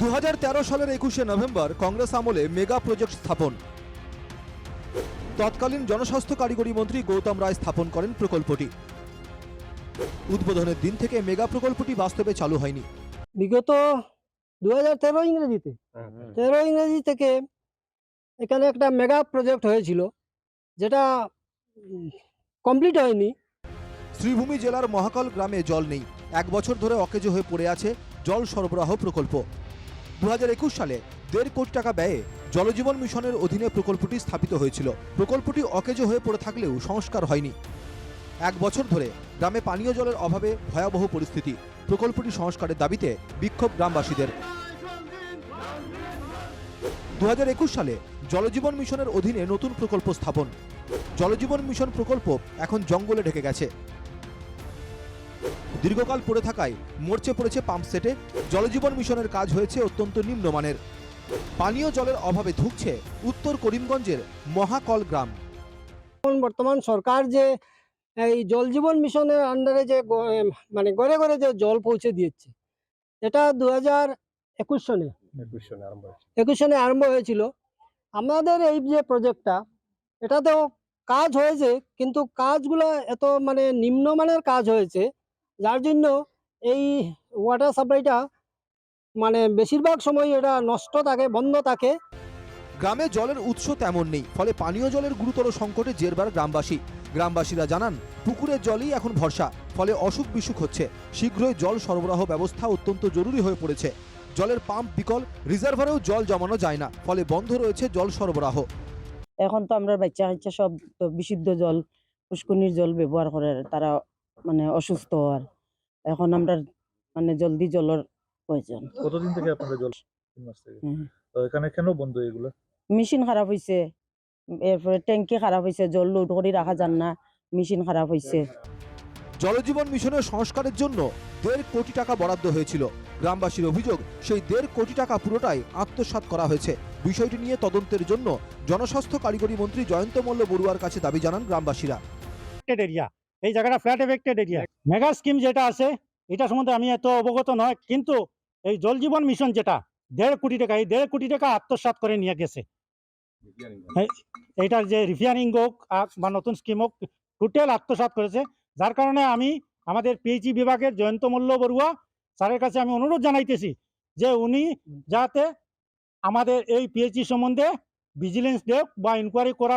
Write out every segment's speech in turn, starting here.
দু হাজার তেরো সালের একুশে নভেম্বর কংগ্রেস আমলে মেগা প্রজেক্ট স্থাপন। তৎকালীন জনস্বাস্থ্য কারিগরি মন্ত্রী গৌতম রায় স্থাপন করেন প্রকল্পটি। উদ্বোধনের দিন থেকে মেগা প্রকল্পটি বাস্তবে চালু হয়নি। বিগত দু হাজার তেরো ইংরেজিতে তেরো ইংরেজি থেকে এখানে একটা মেগা প্রজেক্ট হয়েছিল যেটা কমপ্লিট হয়নি। শ্রীভূমি জেলার মহাকাল গ্রামে জল নেই। এক বছর ধরে অকেজো হয়ে পড়ে আছে জল সরবরাহ প্রকল্প। দু হাজার একুশ সালে দেড় কোটি টাকা ব্যয়ে জলজীবন মিশনের অধীনে প্রকল্পটি স্থাপিত হয়েছিল। প্রকল্পটি অকেজো হয়ে পড়ে থাকলেও সংস্কার হয়নি। এক বছর ধরে গ্রামে পানীয় জলের অভাবে ভয়াবহ পরিস্থিতি। প্রকল্পটি সংস্কারের দাবিতে বিক্ষোভ গ্রামবাসীদের। দু হাজার একুশ সালে জলজীবন মিশনের অধীনে নতুন প্রকল্প স্থাপন। জলজীবন মিশন প্রকল্প এখন জঙ্গলে ঢেকে গেছে। দীর্ঘকাল পড়ে থাকায় মরচে পড়েছে পাম্প সেটে। জলজীবন মিশনের কাজ হয়েছে অত্যন্ত নিম্নমানের। পানীয় জলের অভাবে ধুঁকছে উত্তর করিমগঞ্জের মহাকল গ্রাম। এখন বর্তমান সরকার যে এই জল জীবন মিশনের আন্ডারে যে মানে ঘরে ঘরে যে জল পৌঁছে দিয়েছে এটা দু হাজার একুশ সনে একুশ সনে আরম্ভ হয়েছিল। আমাদের এই যে প্রজেক্টটা এটাতেও কাজ হয়েছে কিন্তু কাজগুলো এত মানে নিম্নমানের কাজ হয়েছে যার জন্য এই ওয়াটার সাপ্লাইটা মানে বেশিরভাগ সময় এটা নষ্ট থাকে বন্ধ থাকে। গ্রামে জলের উৎস তেমন নেই ফলে পানীয় জলের গুরুতর সংকটে জেরবার গ্রামবাসী। গ্রামবাসীরা জানান পুকুরের জলই এখন ভরসা ফলে অসুখ বিসুখ হচ্ছে। শীঘ্রই জল সরবরাহ ব্যবস্থা অত্যন্ত জরুরি হয়ে পড়েছে। জলের পাম্প বিকল রিজার্ভারেও জল জমানো যায় না ফলে বন্ধ রয়েছে জল সরবরাহ। এখন তো আমরা বাচ্চা কাচ্চা সব বিশুদ্ধ জল পুষ্কনির জল ব্যবহার করে তারা মানে অসুস্থ হওয়ার এখন আমরা মানে জলদি জলের প্রয়োজন। কতদিন থেকে আপনাদের জল তিন মাস থেকে? এখানে কেন বন্ধ এগুলো? মেশিন খারাপ হয়েছে এরপরে ট্যাঙ্কি খারাপ হয়েছে জল লোড করে রাখা যান না মেশিন খারাপ হয়েছে জলজীবন মিশনের সংস্কারের জন্য দেড় কোটি টাকা বরাদ্দ হয়েছিল। গ্রামবাসীর অভিযোগ সেই দেড় কোটি টাকা পুরোটাই আত্মসাৎ করা হয়েছে। বিষয়টি নিয়ে তদন্তের জন্য জনস্বাস্থ্য কারিগরি মন্ত্রী জয়ন্ত মল্ল বড়ুয়ার কাছে দাবি জানান গ্রামবাসীরা। এরিয়া এই জায়গাটা flat affected area mega scheme যেটা আছে, এটা সম্বন্ধে আমি এত অবগত নয়, কিন্তু এই জল জীবন মিশন যেটা, দেড় কোটি টাকা, এই দেড় কোটি টাকা আত্মসাৎ করে নিয়ে গেছে। এই- এইটার যে রিফিয়ারিং হোক বা নতুন স্কিম হোক টোটাল আত্মসাৎ করেছে। যার কারণে আমি, আমাদের পিএইচি বিভাগের জয়ন্ত মল্ল বড়ুয়া স্যারের কাছে আমি অনুরোধ জানাইতেছি যে উনি যাতে আমাদের এই পিএইচি সম্বন্ধে ভিজিলেন্স দেখ বা ইনকোয়ারি করা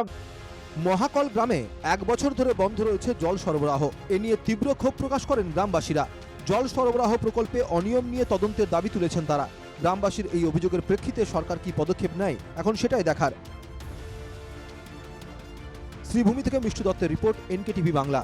মহাকল গ্রামে এক বছর ধরে বন্ধ রয়েছে জল সরবরাহ। এ নিয়ে তীব্র ক্ষোভ প্রকাশ করেন গ্রামবাসীরা। জল সরবরাহ প্রকল্পে অনিয়ম নিয়ে তদন্তের দাবি তুলেছেন তারা। গ্রামবাসীর এই অভিযোগের প্রেক্ষিতে সরকার কি পদক্ষেপ নেয়, এখন সেটাই দেখার। শ্রীভূমি থেকে মিষ্টু দত্তের রিপোর্ট এনকে টিভি বাংলা।